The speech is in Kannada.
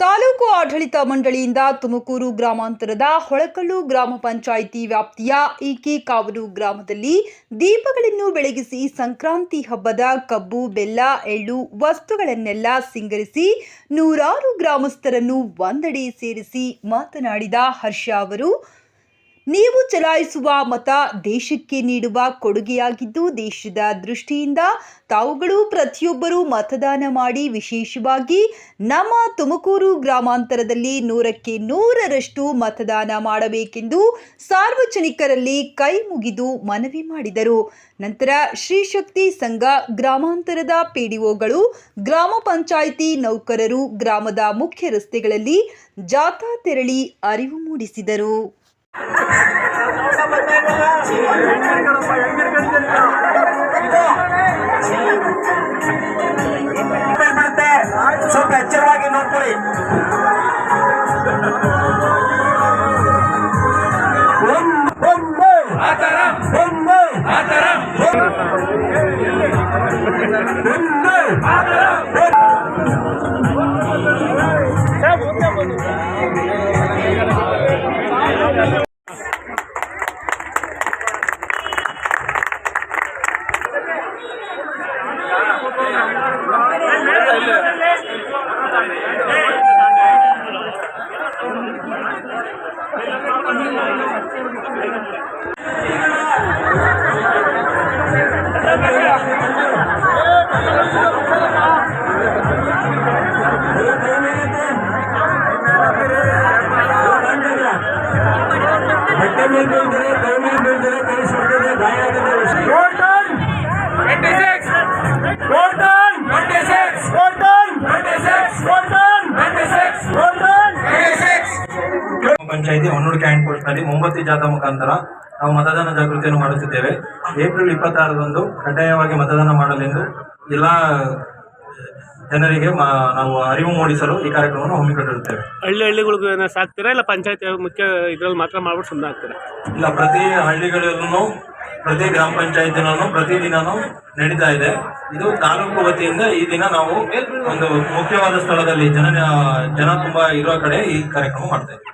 ತಾಲೂಕು ಆಡಳಿತ ಮಂಡಳಿಯಿಂದ ತುಮಕೂರು ಗ್ರಾಮಾಂತರದ ಹೊಳಕಲ್ಲು ಗ್ರಾಮ ಪಂಚಾಯಿತಿ ವ್ಯಾಪ್ತಿಯ ಈಕಿಕಾವಲು ಗ್ರಾಮದಲ್ಲಿ ದೀಪಗಳನ್ನು ಬೆಳಗಿಸಿ ಸಂಕ್ರಾಂತಿ ಹಬ್ಬದ ಕಬ್ಬು, ಬೆಲ್ಲ, ಎಳ್ಳು ವಸ್ತುಗಳನ್ನೆಲ್ಲ ಸಿಂಗರಿಸಿ ನೂರಾರು ಗ್ರಾಮಸ್ಥರನ್ನು ಒಂದೆಡೆ ಸೇರಿಸಿ ಮಾತನಾಡಿದ ಹರ್ಷ ಅವರು ನೀವು ಚಲಾಯಿಸುವ ಮತ ದೇಶಕ್ಕೆ ನೀಡುವ ಕೊಡುಗೆಯಾಗಿದ್ದು ದೇಶದ ದೃಷ್ಟಿಯಿಂದ ತಾವುಗಳು ಪ್ರತಿಯೊಬ್ಬರೂ ಮತದಾನ ಮಾಡಿ ವಿಶೇಷವಾಗಿ ನಮ್ಮ ತುಮಕೂರು ಗ್ರಾಮಾಂತರದಲ್ಲಿ ನೂರಕ್ಕೆ ನೂರರಷ್ಟು ಮತದಾನ ಮಾಡಬೇಕೆಂದು ಸಾರ್ವಜನಿಕರಲ್ಲಿ ಕೈ ಮುಗಿದು ಮನವಿ ಮಾಡಿದರು. ನಂತರ ಶ್ರೀಶಕ್ತಿ ಸಂಘ ಗ್ರಾಮಾಂತರದ ಪಿಡಿಒಗಳು ಗ್ರಾಮ ಪಂಚಾಯಿತಿ ನೌಕರರು, ಗ್ರಾಮದ ಮುಖ್ಯ ರಸ್ತೆಗಳಲ್ಲಿ ಜಾಥಾ ತೆರಳಿ ಅರಿವು ಮೂಡಿಸಿದರು. ಸ್ವಲ್ಪ ಎಚ್ಚರವಾಗಿ ನೋಡ್ಕೊಳ್ಳಿ ಒಂದು ಒಂದು ¡Vamos! ¡Vamos! ¡Vamos! Panchayat Honnur can't ಪೋಸ್ಟ್ನಲ್ಲಿ ಮೊಂಬತ್ತಿ ಜಾಥಾ ಮುಖಾಂತರ ನಾವು ಮತದಾನ ಜಾಗೃತಿಯನ್ನು ಮಾಡುತ್ತಿದ್ದೇವೆ. ಏಪ್ರಿಲ್ ಇಪ್ಪತ್ತಾರರಂದು ಕಡ್ಡಾಯವಾಗಿ ಮತದಾನ ಮಾಡಲೆಂದು ಎಲ್ಲ ಜನರಿಗೆ ಮ- ನಾವು ಅರಿವು ಮೂಡಿಸಲು ಈ ಕಾರ್ಯಕ್ರಮವನ್ನು ಹಮ್ಮಿಕೊಂಡಿರುತ್ತೇವೆ. ಹಳ್ಳಿ ಹಳ್ಳಿಗಳಿಗೂ ಸಾಕ್ತೀರಾ ಇಲ್ಲ ಪಂಚಾಯತ್ ಮುಖ್ಯ ಇದ್ರಲ್ಲಿ ಮಾತ್ರ ಮಾಡ್ಬಿಟ್ಟು ಸುಮ್ಮನೆ ಆಗ್ತೀರಾ? ಇಲ್ಲ ಪ್ರತಿ ಹಳ್ಳಿಗಳಲ್ಲೂ ಪ್ರತಿ ಗ್ರಾಮ ಪಂಚಾಯತ್ ಪ್ರತಿ ದಿನನೂ ನಡೀತಾ ಇದೆ. ಇದು ತಾಲೂಕು ವತಿಯಿಂದ ಈ ದಿನ ನಾವು ಒಂದು ಮುಖ್ಯವಾದ ಸ್ಥಳದಲ್ಲಿ ಜನ ಜನ ತುಂಬಾ ಇರುವ ಕಡೆ ಈ ಕಾರ್ಯಕ್ರಮ ಮಾಡ್ತಾ ಇದ್ದೀವಿ.